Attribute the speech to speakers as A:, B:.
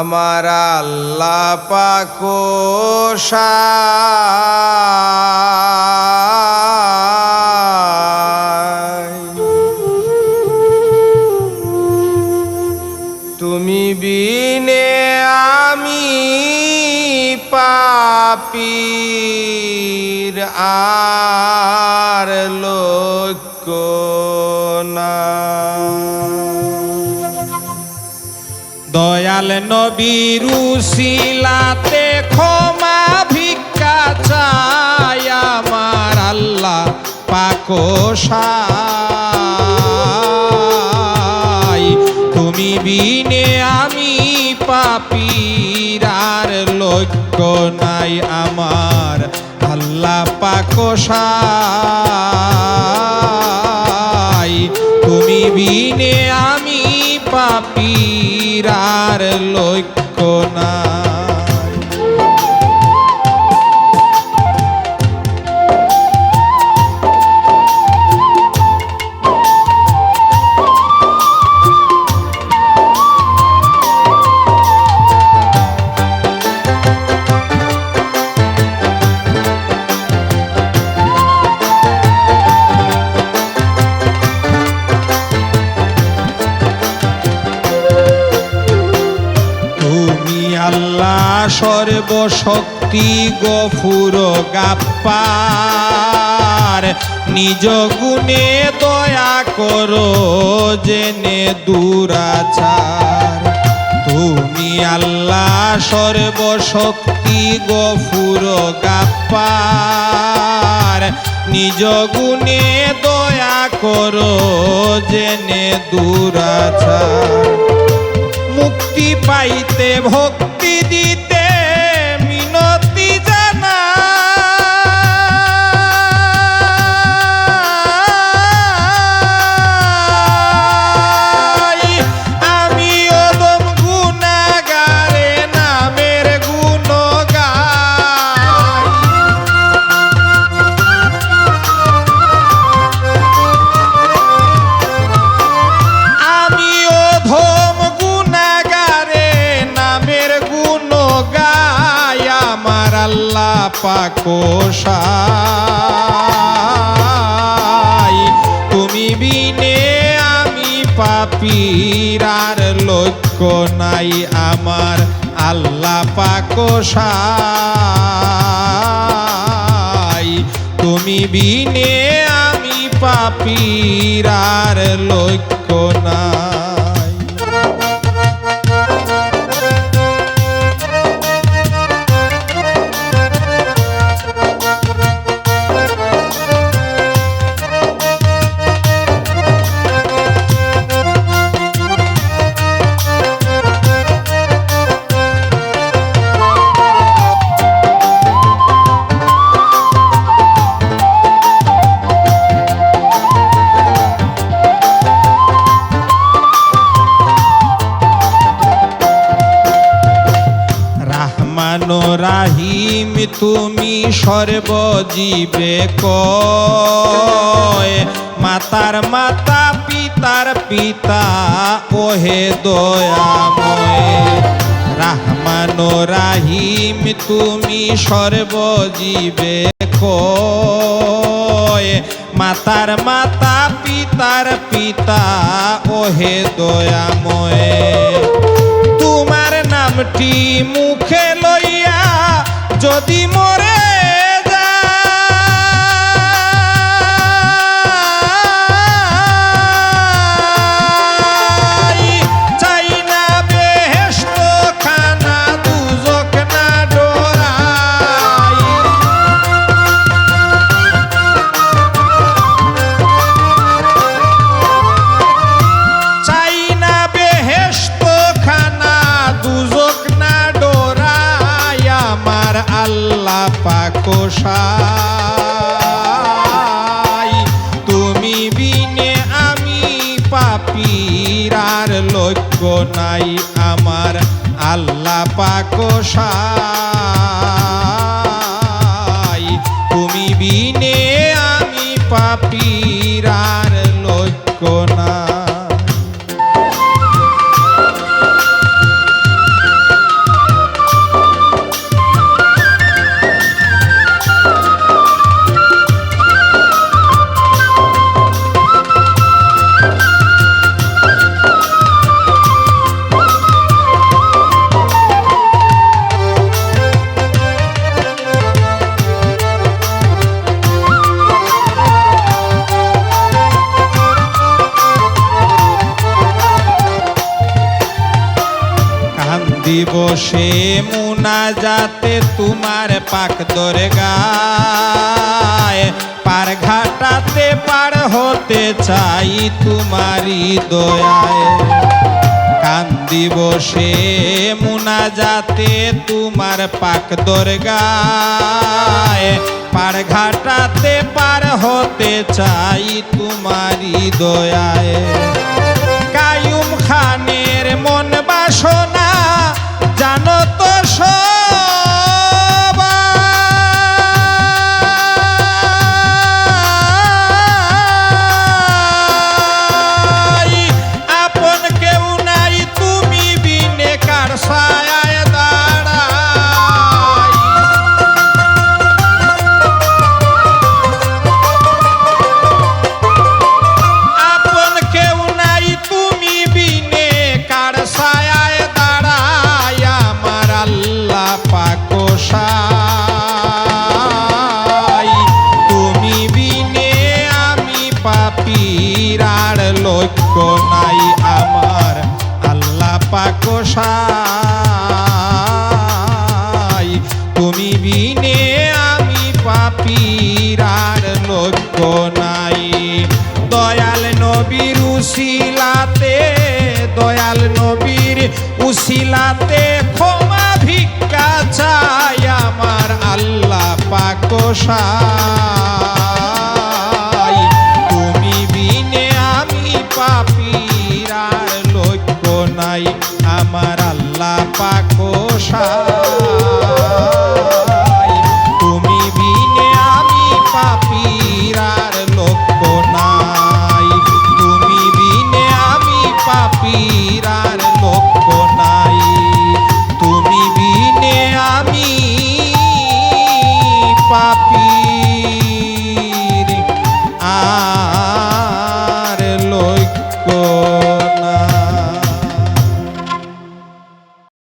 A: আমার আল্লাহ পাকোষা তুমি বিনে আমি পাপীর আর লোক না।
B: দয়াল নবীর উসিলাতে ক্ষমা ভিক্ষা চাই আমার আল্লাহ পাকোষাই তুমি বিনে আমি পাপীর আর লক্ষ্য নাই আমার আল্লাহ পাকোষাই তুমি বিনে আমি পাপীর আর লক্ষ্য নাই আল্লাহ সর্বশক্তি গফুর গাপ্পার। নিজ গুণে দয়া করো, জেনে দুরাচার তুমি আল্লাহ সর্বশক্তি গফুর গাপ্পার। নিজ গুণে দয়া করো, জেনে দুরাচার পাইতে ভক্তি দিতে পাকোষাই তুমি বিনে আমি পাপিরার লক্ষ্য নাই আমার আল্লাহ পাকোষাই তুমি বিনে আমি পাপিরার লক্ষ্য নাই। রাহমান রাহিম, তুমি সর্বজীবে কয়? মাতার মাতা, পিতার পিতা, ওহে দয়াময়। রাহমান রাহিম, তুমি সর্বজীবে কয়? মাতার মাতা, পিতার পিতা, ওহে দয়াময়। তোমার নামটি লইয়া যদি মরে পাকোষাই তুমি বিনে আমি পাপীর আর লক্ষ্য নাই আমার আল্লাহ পাকোষাই দিবসে মুনা যাতে তোমার পাক দরগায়। পার ঘাটাতে পার হতে চাই তোমারই দয়ায়। কান্দি বসে মুনা যাতে তোমার পাক দরগায়। পার ঘাটাতে পার হতে চাই তোমারই দয়ায়। কায়ুম খানের মন বাসনা উশিলাতে ক্ষমা ভিক্ষা চাই আমার আল্লাহ পাকোশাই তুমি বিনে আমি পাপিরার লক্ষ্য নাই, আমার আল্লাহ পাকোশাই